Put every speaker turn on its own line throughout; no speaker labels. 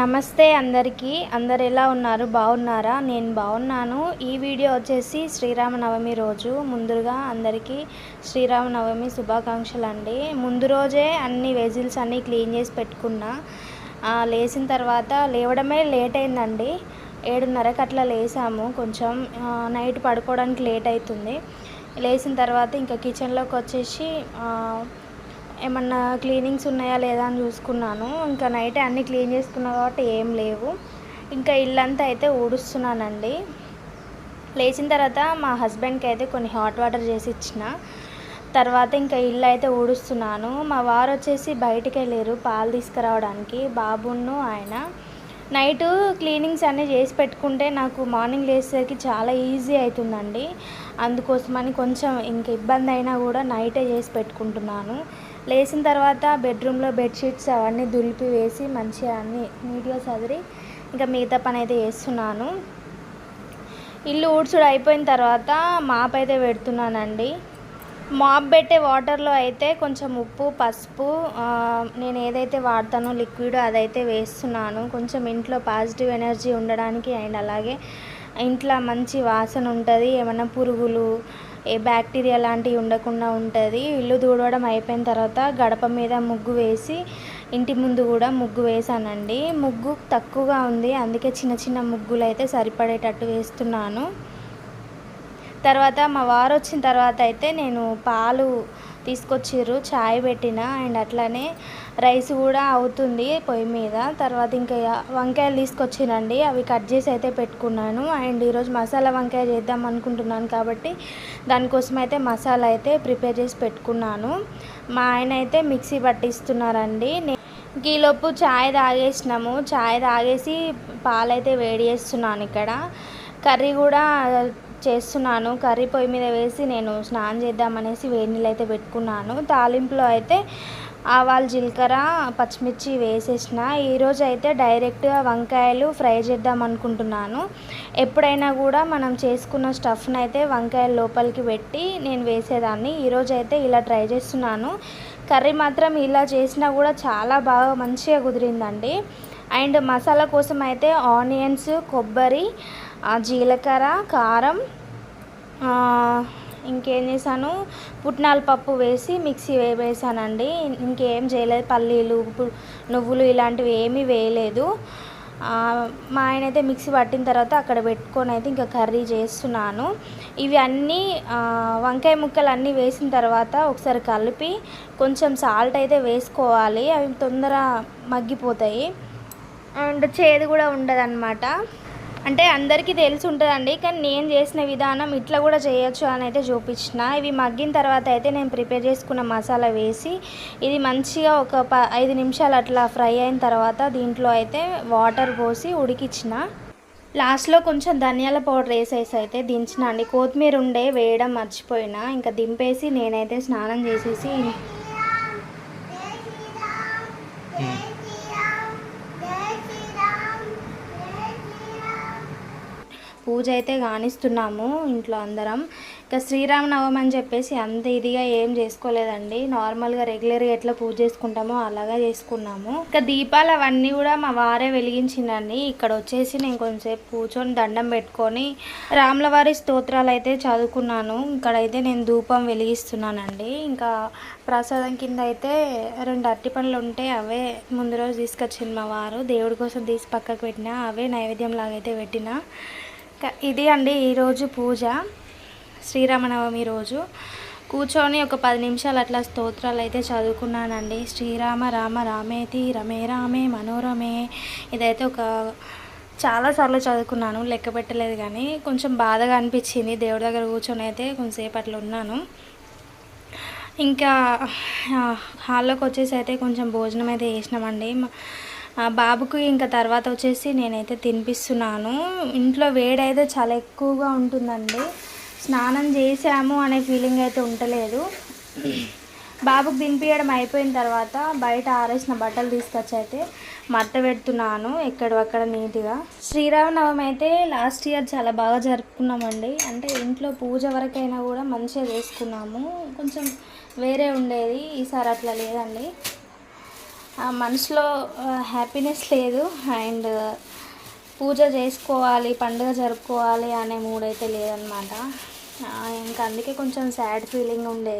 నమస్తే అందరికీ. అందరు ఎలా ఉన్నారు? బాగున్నారా? నేను బాగున్నాను. ఈ వీడియో వచ్చేసి శ్రీరామనవమి రోజు. ముందుగా అందరికీ శ్రీరామనవమి శుభాకాంక్షలు అండి ముందు రోజే అన్ని వెజిల్స్ అన్నీ క్లీన్ చేసి పెట్టుకున్నా. లేచిన తర్వాత లేవడమే లేట్ అయిందండి. ఏడున్నరకు అట్లా లేసాము. కొంచెం నైట్ పడుకోవడానికి లేట్ అవుతుంది. లేచిన తర్వాత ఇంకా కిచెన్లోకి వచ్చేసి ఏమన్నా క్లీనింగ్స్ ఉన్నాయా లేదా అని చూసుకున్నాను. ఇంకా నైట్ అన్నీ క్లీన్ చేసుకున్నా కాబట్టి ఏం లేవు. ఇంకా ఇల్లంతా అయితే ఊడుస్తున్నానండి. లేచిన తర్వాత మా హస్బెండ్కి అయితే కొన్ని హాట్ వాటర్ చేసి ఇచ్చిన. తర్వాత ఇంకా ఇల్లు అయితే ఊడుస్తున్నాను. మా వారు వచ్చేసి బయటికి వెళ్ళారు పాలు తీసుకురావడానికి. బాబును ఆయన. నైట్ క్లీనింగ్స్ అన్నీ చేసి పెట్టుకుంటే నాకు మార్నింగ్ లేచేసరికి చాలా ఈజీ అవుతుందండి. అందుకోసమని కొంచెం ఇంక ఇబ్బంది అయినా కూడా నైటే చేసి పెట్టుకుంటున్నాను. లేచిన తర్వాత బెడ్రూమ్లో బెడ్షీట్స్ అవన్నీ దులిపి వేసి మంచిగా అన్ని నీట్గా చదివి ఇంకా మిగతా పని అయితే చేస్తున్నాను. ఇల్లు ఊడ్చుడు అయిపోయిన తర్వాత మాప్ అయితే పెడుతున్నానండి. మాప్ పెట్టే వాటర్లో అయితే కొంచెం ఉప్పు పసుపు నేను ఏదైతే వాడతానో లిక్విడ్ అదైతే వేస్తున్నాను. కొంచెం ఇంట్లో పాజిటివ్ ఎనర్జీ ఉండడానికి అండ్ అలాగే ఇంట్లో మంచి వాసన ఉంటుంది. ఏమైనా పురుగులు ఏ బ్యాక్టీరియా లాంటివి ఉండకుండా ఉంటుంది. ఇల్లు దూడవడం అయిపోయిన తర్వాత గడప మీద ముగ్గు వేసి ఇంటి ముందు కూడా ముగ్గు వేసానండి ముగ్గు తక్కువగా ఉంది. అందుకే చిన్న చిన్న ముగ్గులు అయితే సరిపడేటట్టు వేస్తున్నాను. తర్వాత మా వారు వచ్చిన తర్వాత అయితే నేను పాలు తీసుకొచ్చిర్రు చాయ్ పెట్టిన. అండ్ అట్లానే రైస్ కూడా అవుతుంది పొయ్యి మీద. తర్వాత ఇంకా వంకాయలు తీసుకొచ్చినండి. అవి కట్ చేసి అయితే పెట్టుకున్నాను. అండ్ ఈరోజు మసాలా వంకాయ చేద్దాం అనుకుంటున్నాను కాబట్టి దానికోసం అయితే మసాలా అయితే ప్రిపేర్ చేసి పెట్టుకున్నాను. మా ఆయన అయితే మిక్సీ పట్టిస్తున్నారండి. గీలోపు చాయ్ తాగేసినాము. చాయ్ తాగేసి పాలైతే వేడి చేస్తున్నాను ఇక్కడ. కర్రీ కూడా చేస్తున్నాను. కర్రీ పొయ్యి మీద వేసి నేను స్నానం చేద్దామనేసి వేడి నీళ్ళు అయితే పెట్టుకున్నాను. తాలింపులో అయితే ఆవాలు జీలకర్ర పచ్చిమిర్చి వేసేసిన. ఈరోజు అయితే డైరెక్ట్గా వంకాయలు ఫ్రై చేద్దాం అనుకుంటున్నాను. ఎప్పుడైనా కూడా మనం చేసుకున్న స్టఫ్ని అయితే వంకాయల లోపలికి పెట్టి నేను వేసేదాన్ని. ఈరోజు అయితే ఇలా ట్రై చేస్తున్నాను. కర్రీ మాత్రం ఇలా చేసినా కూడా చాలా బాగా మంచిగా కుదిరిందండి. అండ్ మసాలా కోసం అయితే ఆనియన్స్ కొబ్బరి జీలకర్ర కారం ఇంకేం చేశాను? పుట్నాల పప్పు వేసి మిక్సీ వేసానండి. ఇంకేం చేయలేదు. పల్లీలు నువ్వులు ఇలాంటివి ఏమీ వేయలేదు. మా ఆయన అయితే మిక్సీ పట్టిన తర్వాత అక్కడ పెట్టుకొని అయితే ఇంకా కర్రీ చేస్తున్నాను. ఇవి అన్నీ వంకాయ ముక్కలు అన్నీ వేసిన తర్వాత ఒకసారి కలిపి కొంచెం సాల్ట్ అయితే వేసుకోవాలి. అవి తొందర మగ్గిపోతాయి. అండ్ చేదు కూడా ఉండదన్నమాట. అంటే అందరికీ తెలిసి ఉంటుందండి కానీ నేను చేసిన విధానం ఇట్లా కూడా చేయొచ్చు అని అయితే చూపించిన. ఇవి మగ్గిన తర్వాత అయితే నేను ప్రిపేర్ చేసుకున్న మసాలా వేసి ఇది మంచిగా ఒక ప ఐదు నిమిషాలు అట్లా ఫ్రై అయిన తర్వాత దీంట్లో అయితే వాటర్ పోసి ఉడికిచ్చిన. లాస్ట్లో కొంచెం ధనియాల పౌడర్ వేసేసి అయితే దించిన అండి. కొత్తిమీర ఉండే వేయడం మర్చిపోయినా ఇంకా దింపేసి నేనైతే స్నానం చేసేసి పూజ అయితే కానిస్తున్నాము ఇంట్లో అందరం. ఇంకా శ్రీరామనవమి అని చెప్పేసి అంత ఇదిగా ఏం చేసుకోలేదండి. నార్మల్గా రెగ్యులర్గా ఎట్లా పూజ చేసుకుంటామో అలాగా చేసుకున్నాము. ఇంకా దీపాలు అవన్నీ కూడా మా వారే వెలిగించిందండి ఇక్కడ వచ్చేసి నేను కొంచెంసేపు కూర్చొని దండం పెట్టుకొని రాములవారి స్తోత్రాలు అయితే చదువుకున్నాను. ఇక్కడైతే నేను ధూపం వెలిగిస్తున్నానండి. ఇంకా ప్రసాదం కింద అయితే రెండు అరటి పండ్లు ఉంటే అవే ముందు రోజు తీసుకొచ్చింది మా వారు. దేవుడి కోసం తీసి పక్కకు పెట్టిన అవే నైవేద్యం లాగైతే పెట్టిన. ఇది అండి ఈరోజు పూజ. శ్రీరామనవమి రోజు. కూర్చొని ఒక పది నిమిషాలు అట్లా స్తోత్రాలు అయితే చదువుకున్నానండి. శ్రీరామ రామ రామేతి రమే రామే మనోరమే ఇదైతే ఒక చాలాసార్లు చదువుకున్నాను. లెక్క పెట్టలేదు కానీ కొంచెం బాధగా అనిపించింది. దేవుడి దగ్గర కూర్చొని అయితే కొంచెంసేపు అట్లా ఉన్నాను. ఇంకా హాల్లోకి వచ్చేసి అయితే కొంచెం భోజనం అయితే చేసినామండి. మా- బాబుకి ఇంకా తర్వాత వచ్చేసి నేనైతే తినిపిస్తున్నాను. ఇంట్లో వేడి అయితే చాలా ఎక్కువగా ఉంటుందండి. స్నానం చేసాము అనే ఫీలింగ్ అయితే ఉండలేదు బాబుకు తినిపించడం అయిపోయిన తర్వాత బయట ఆరేసిన బట్టలు తీసుకొచ్చి అయితే మడత పెడుతున్నాను ఎక్కడక్కడ నీట్గా. శ్రీరామనవమి అయితే లాస్ట్ ఇయర్ చాలా బాగా జరుపుకున్నామండి. అంటే ఇంట్లో పూజ వరకైనా కూడా మంచిగా చేసుకున్నాము. కొంచెం వేరే ఉండేది. ఈసారి అట్లా లేదండి. మనసులో హ్యాపీనెస్ లేదు. అండ్ పూజ చేసుకోవాలి పండుగ జరుపుకోవాలి అనే మూడ్ అయితే లేదనమాట ఇంకా అందుకే కొంచెం సాడ్ ఫీలింగ్ ఉండే.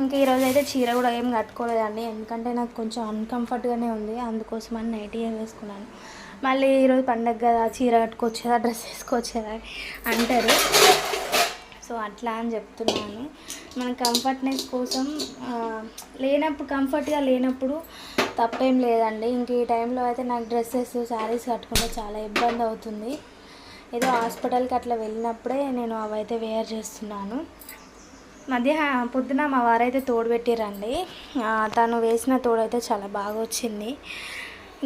ఇంకా ఈరోజు అయితే చీర కూడా ఏం కట్టుకోలేదండి. ఎందుకంటే నాకు కొంచెం అన్కంఫర్ట్గానే ఉంది. అందుకోసమని నైటీ వేసుకున్నాను. మళ్ళీ ఈరోజు పండగ కదా చీర కట్టుకోవచ్చేదా డ్రెస్ వేసుకోవచ్చేదా అంటారు. సో అట్లా అని చెప్తున్నాను. మన కంఫర్ట్నెస్ కోసం లేనప్పుడు కంఫర్ట్గా లేనప్పుడు తప్పేం లేదండి. ఇంక ఈ టైంలో అయితే నాకు డ్రెస్సెస్ శారీస్ కట్టుకుంటే చాలా ఇబ్బంది అవుతుంది. ఏదో హాస్పిటల్కి అట్లా వెళ్ళినప్పుడే నేను అవైతే వేర్ చేస్తున్నాను. మధ్యాహ్నం పొద్దున మా వారైతే తోడు పెట్టిరండి. తను వేసిన తోడు అయితే చాలా బాగా వచ్చింది.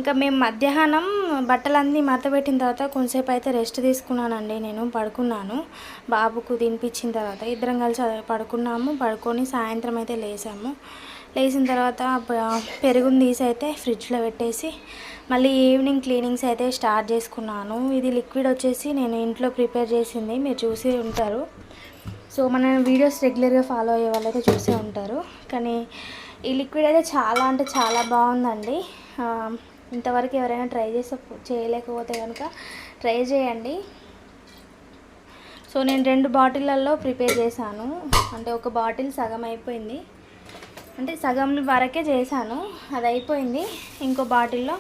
ఇంకా మేము మధ్యాహ్నం బట్టలన్నీ మతపెట్టిన తర్వాత కొంతసేపు అయితే రెస్ట్ తీసుకున్నానండి. నేను పడుకున్నాను. బాబుకు తినిపించిన తర్వాత ఇద్దరం కలిసి పడుకున్నాము. పడుకొని సాయంత్రం అయితే లేసాము. లేచిన తర్వాత ప- పెరుగుని తీసి అయితే ఫ్రిడ్జ్లో పెట్టేసి మళ్ళీ ఈవినింగ్ క్లీనింగ్స్ అయితే స్టార్ట్ చేసుకున్నాను. ఇది లిక్విడ్ వచ్చేసి నేను ఇంట్లో ప్రిపేర్ చేసింది. మీరు చూసి ఉంటారు. సో మన వీడియోస్ రెగ్యులర్గా ఫాలో అయ్యే వాళ్ళైతే చూసే ఉంటారు. కానీ ఈ లిక్విడ్ అయితే చాలా అంటే చాలా బాగుందండి. ఇంతవరకు ఎవరైనా ట్రై చేసే చేయలేకపోతే కనుక ట్రై చేయండి. సో నేను రెండు బాటిళ్ళల్లో ప్రిపేర్ చేశాను. అంటే ఒక బాటిల్ సగం అయిపోయింది. అంటే సగం వరకే చేశాను. అది అయిపోయింది ఇంకో బాటిల్లో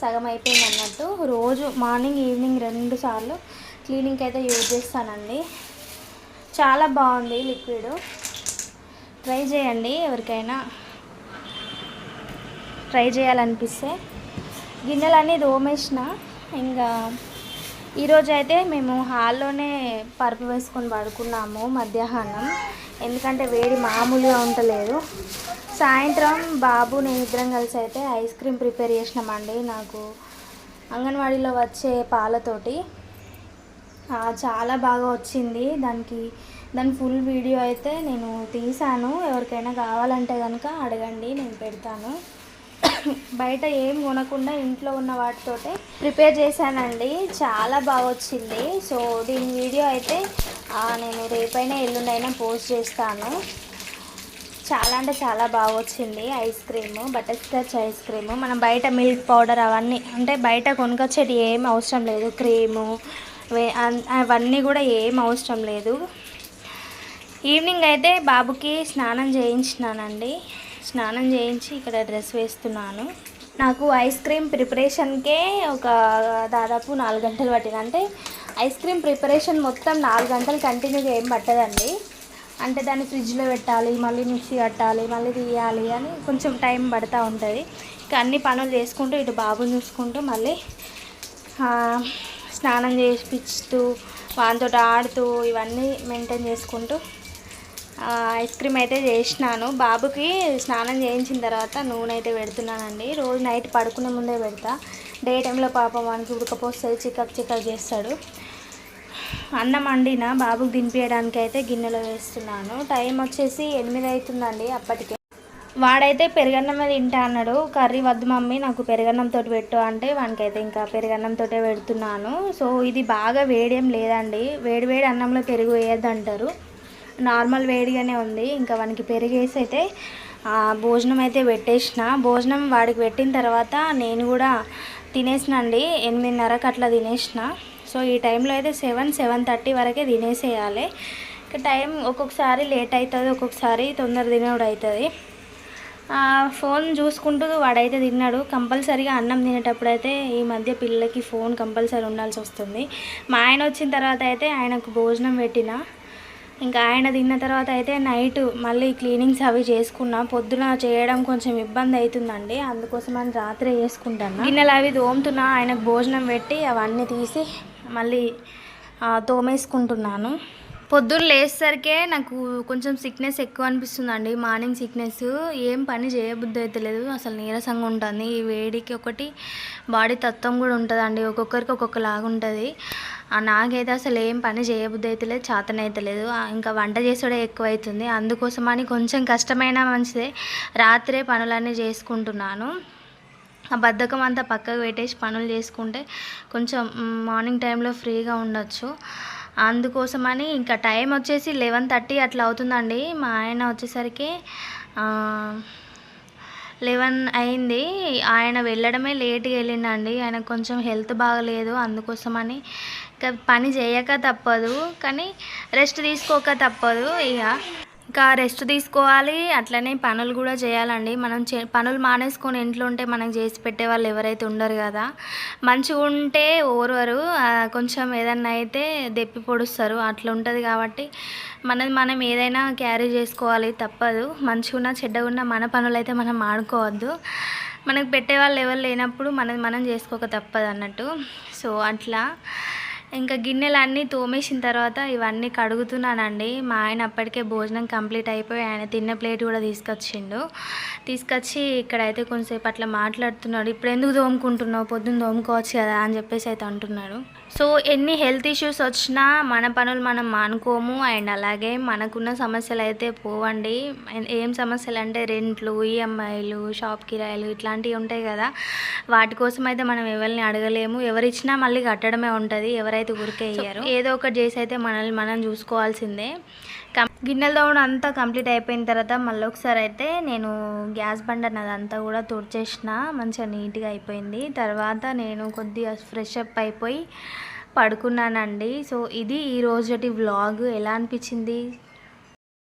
సగం అయిపోయింది అన్నట్టు. రోజు మార్నింగ్ ఈవినింగ్ రెండు సార్లు క్లీనింగ్కి అయితే యూజ్ చేస్తానండి. చాలా బాగుంది లిక్విడ్. ట్రై చేయండి ఎవరికైనా. ట్రై చేయాలనిపిస్తే. గిన్నెలన్నీ దోమేసిన ఇంకా ఈరోజు అయితే మేము హాల్లోనే పరుపు వేసుకొని పడుకున్నాము మధ్యాహ్నం. ఎందుకంటే వేడి మామూలుగా ఉండలేదు. సాయంత్రం బాబు నేను ఇద్దరం కలిసి అయితే ఐస్ క్రీమ్ ప్రిపేర్ చేసినామండి. నాకు అంగన్వాడీలో వచ్చే పాలతోటి. చాలా బాగా వచ్చింది. దానికి దాని ఫుల్ వీడియో అయితే నేను తీశాను. ఎవరికైనా కావాలంటే కనుక అడగండి నేను పెడతాను. బయట ఏం కొనకుండా ఇంట్లో ఉన్న వాటితోటే ప్రిపేర్ చేశానండి. చాలా బాగా వచ్చింది సో దీని వీడియో అయితే నేను రేపైనా ఎల్లుండైనా పోస్ట్ చేస్తాను. చాలా అంటే చాలా బాగా వచ్చింది ice cream butter scotch ice cream. మనం బయట మిల్క్ పౌడర్ అవన్నీ అంటే బయట కొనుకొచ్చేటి ఏం అవసరం లేదు. క్రీము అవన్నీ కూడా ఏం అవసరం లేదు. ఈవినింగ్ అయితే బాబుకి స్నానం చేయించినానండి. స్నానం చేయించి ఇక్కడ డ్రెస్ వేస్తున్నాను. నాకు ఐస్ క్రీమ్ ప్రిపరేషన్కే ఒక దాదాపు నాలుగు గంటలు పట్టింది. అంటే ఐస్ క్రీమ్ ప్రిపరేషన్ మొత్తం నాలుగు గంటలు కంటిన్యూగా ఏం పట్టదండి. అంటే దాన్ని ఫ్రిడ్జ్లో పెట్టాలి మళ్ళీ మిక్సీ కట్టాలి మళ్ళీ తీయాలి అని కొంచెం టైం పడుతూ ఉంటుంది. ఇంకా అన్ని పనులు చేసుకుంటూ ఇటు బాబుని చూసుకుంటూ మళ్ళీ స్నానం చేసిపిస్తూ వానితో ఆడుతూ ఇవన్నీ మెయింటైన్ చేసుకుంటూ ఐస్ క్రీమ్ అయితే చేసినాను. బాబుకి స్నానం చేయించిన తర్వాత నూనె అయితే పెడుతున్నానండి. రోజు నైట్ పడుకునే ముందే పెడతా. డే టైంలో పాపం వానికి ఉడకపోస్తుంది చిక్కక్ చిక్కక్ చేస్తాడు. అన్నం వండిన బాబుకి దింపేయడానికి అయితే గిన్నెలో వేస్తున్నాను. టైం వచ్చేసి ఎనిమిది అవుతుందండి అప్పటికే. వాడైతే పెరుగన్నమే తింటా అన్నాడు. కర్రీ వద్దు మమ్మీ నాకు పెరుగన్నంతో పెట్టు అంటే వానికైతే ఇంకా పెరుగన్నంతో పెడుతున్నాను. సో ఇది బాగా వేడేం లేదండి. వేడి వేడి అన్నంలో పెరుగు వేయద్దు అంటారు నార్మల్ వేడిగానే ఉంది. ఇంకా వానికి పెరిగేసి అయితే భోజనం అయితే పెట్టేసిన. భోజనం వాడికి పెట్టిన తర్వాత నేను కూడా తినేసినండి. ఎనిమిదిన్నరకు అట్లా తినేసిన. సో ఈ టైంలో అయితే సెవెన్ సెవెన్ థర్టీ వరకే తినేసేయాలి. ఇక టైం ఒక్కొక్కసారి లేట్ అవుతుంది ఒక్కొక్కసారి తొందర తినేవాడు అవుతుంది ఫోన్ చూసుకుంటూ వాడైతే తిన్నాడు. కంపల్సరీగా అన్నం తినేటప్పుడు అయితే ఈ మధ్య పిల్లలకి ఫోన్ కంపల్సరీ ఉండాల్సి వస్తుంది మా ఆయన వచ్చిన తర్వాత అయితే ఆయనకు భోజనం పెట్టిన. ఇంకా ఆయన తిన్న తర్వాత అయితే నైట్ మళ్ళీ క్లీనింగ్స్ అవి చేసుకున్నా. పొద్దున చేయడం కొంచెం ఇబ్బంది అవుతుందండి అందుకోసం అని రాత్రే చేసుకుంటాను. గిన్నెలు అవి తోముతున్నా. ఆయనకు భోజనం పెట్టి అవన్నీ తీసి మళ్ళీ తోమేసుకుంటున్నాను. పొద్దున్న లేచేసరికే నాకు కొంచెం సిక్నెస్ ఎక్కువ అనిపిస్తుందండి. Morning sickness. ఏం పని చేయబుద్ధి అయితే లేదు. అసలు నీరసంగా ఉంటుంది. ఈ వేడికి ఒకటి బాడీ తత్వం కూడా ఉంటుందండి. ఒక్కొక్కరికి ఒక్కొక్కలాగా ఉంటుంది. నాకైతే అసలు ఏం పని చేయబుద్ధి అయితే లేదు చేతన లేదు ఇంకా వంట చేసుడే ఎక్కువ అవుతుంది అందుకోసమని కొంచెం కష్టమైన మంచిదే. రాత్రే పనులన్నీ చేసుకుంటున్నాను. ఆ బద్ధకం అంతా పక్కకు పెట్టేసి పనులు చేసుకుంటే కొంచెం మార్నింగ్ టైంలో ఫ్రీగా ఉండొచ్చు. అందుకోసమని ఇంకా టైం వచ్చేసి లెవెన్ థర్టీ అట్లా అవుతుందండి. మా ఆయన వచ్చేసరికి లెవెన్ అయింది. ఆయన వెళ్ళడమే లేట్గా వెళ్ళిండండి. ఆయన కొంచెం హెల్త్ బాగలేదు అందుకోసమని. ఇంకా పని చేయక తప్పదు. కానీ రెస్ట్ తీసుకోక తప్పదు ఇక. ఇంకా రెస్ట్ తీసుకోవాలి. అట్లనే పనులు కూడా చేయాలండి. మనం చే పనులు మానేసుకొని ఇంట్లో ఉంటే మనకు చేసి పెట్టే వాళ్ళు ఎవరైతే ఉండరు కదా. మంచిగా ఉంటే ఓర్వరు. కొంచెం ఏదన్నా అయితే దెప్పి పొడుస్తారు. అట్లా ఉంటుంది కాబట్టి మనది మనం ఏదైనా క్యారీ చేసుకోవాలి తప్పదు. మంచిగా ఉన్నా చెడ్డగా ఉన్నా మన పనులు అయితే మనం ఆడుకోవద్దు. మనకు పెట్టే వాళ్ళు ఎవరు లేనప్పుడు మనది మనం చేసుకోక తప్పదు అన్నట్టు. సో అట్లా. ఇంకా గిన్నెలు అన్నీ తోమేసిన తర్వాత ఇవన్నీ కడుగుతున్నానండి. మా ఆయన అప్పటికే భోజనం కంప్లీట్ అయిపోయి ఆయన తిన్న ప్లేట్ కూడా తీసుకొచ్చిండు. తీసుకొచ్చి ఇక్కడైతే కొంచెంసేపు అట్లా మాట్లాడుతున్నాడు. ఇప్పుడు ఎందుకు తోముకుంటున్నావు? పొద్దున్న తోముకోవచ్చు కదా అని చెప్పేసి అయితే అంటున్నాడు. సో ఎన్ని హెల్త్ ఇష్యూస్ వచ్చినా మన పనులు మనం మానుకోము. అండ్ అలాగే మనకున్న సమస్యలు అయితే పోవండి. ఏం- సమస్యలు అంటే రెంట్లు ఈఎంఐలు షాప్ కిరాయిలు ఇట్లాంటివి ఉంటాయి కదా. వాటి కోసం అయితే మనం ఎవరిని అడగలేము. ఎవరిచ్చినా మళ్ళీ కట్టడమే ఉంటుంది. ఎవరైతే ఊరికే ఇయ్యారు ఏదో ఒకటి చేసి అయితే మనల్ని మనం చూసుకోవాల్సిందే. గిన్నెలు దోవడం అంతా కంప్లీట్ అయిపోయిన తర్వాత మళ్ళీ ఒకసారి అయితే నేను గ్యాస్ బండ అదంతా కూడా తుడిచేసిన మంచిగా నీట్గా అయిపోయింది. తర్వాత నేను కొద్దిగా ఫ్రెష్ అప్ అయిపోయి పడుకున్నానండి. సో ఇది ఈ రోజుటి వ్లాగ్. ఎలా అనిపించింది?